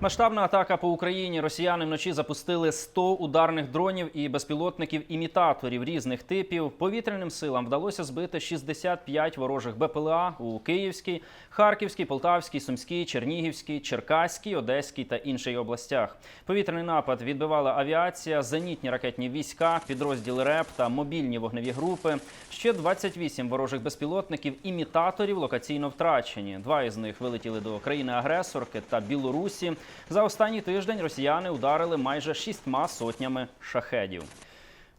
Масштабна атака по Україні. Росіяни вночі запустили 100 ударних дронів і безпілотників-імітаторів різних типів. Повітряним силам вдалося збити 65 ворожих БПЛА у Київській, Харківській, Полтавській, Сумській, Чернігівській, Черкаській, Одеській та інших областях. Повітряний напад відбивала авіація, зенітні ракетні війська, підрозділи РЕП та мобільні вогневі групи. Ще 28 ворожих безпілотників-імітаторів локаційно втрачені. Два із них вилетіли до країни-агресорки та Білорусі. За останній тиждень росіяни ударили майже шістьма сотнями шахедів.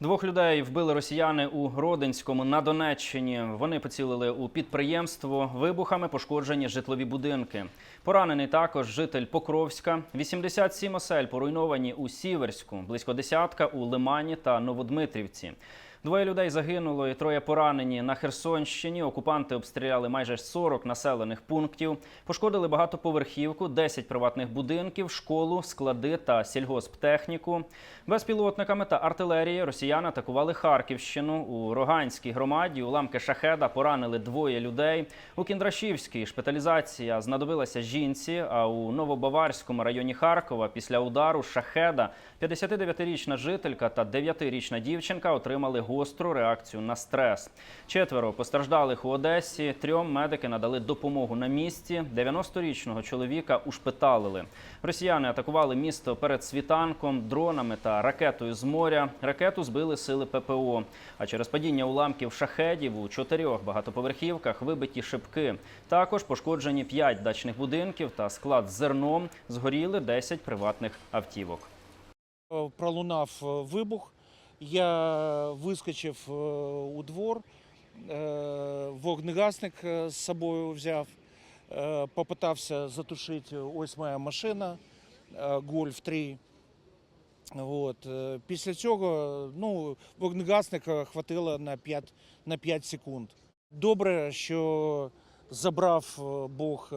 Двох людей вбили росіяни у Родинському на Донеччині. Вони поцілили у підприємство. Вибухами пошкоджені житлові будинки. Поранений також житель Покровська. 87 осель поруйновані у Сіверську, близько десятка у Лимані та Новодмитрівці. Двоє людей загинуло і троє поранені на Херсонщині. Окупанти обстріляли майже 40 населених пунктів, пошкодили багатоповерхівку, 10 приватних будинків, школу, склади та сільгосптехніку. Безпілотниками та артилерією росіяни атакували Харківщину. У Роганській громаді уламки шахеда поранили двоє людей. У Кіндрашівській шпиталізація знадобилася жінці. А у Новобаварському районі Харкова після удару шахеда 59-річна жителька та 9-річна дівчинка отримали гостру реакцію на стрес. Четверо постраждалих у Одесі. Трьом медики надали допомогу на місці. 90-річного чоловіка ушпиталили. Росіяни атакували місто перед світанком, дронами та ракетою з моря. Ракету збили сили ППО. А через падіння уламків шахедів у чотирьох багатоповерхівках вибиті шибки. Також пошкоджені п'ять дачних будинків та склад з зерном. Згоріли 10 приватних автівок. Пролунав е, вибух. Я вискочив е, у двор, е, вогнегасник е, з собою взяв, попитався затушити. Ось моя машина Гольф 3. От. Після цього ну, вогнегасника хватило на 5, на 5 секунд. Добре, що забрав Бог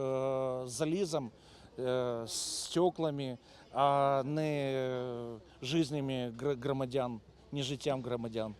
залізом, стеклами, а не жизнями громадян, не життям громадян.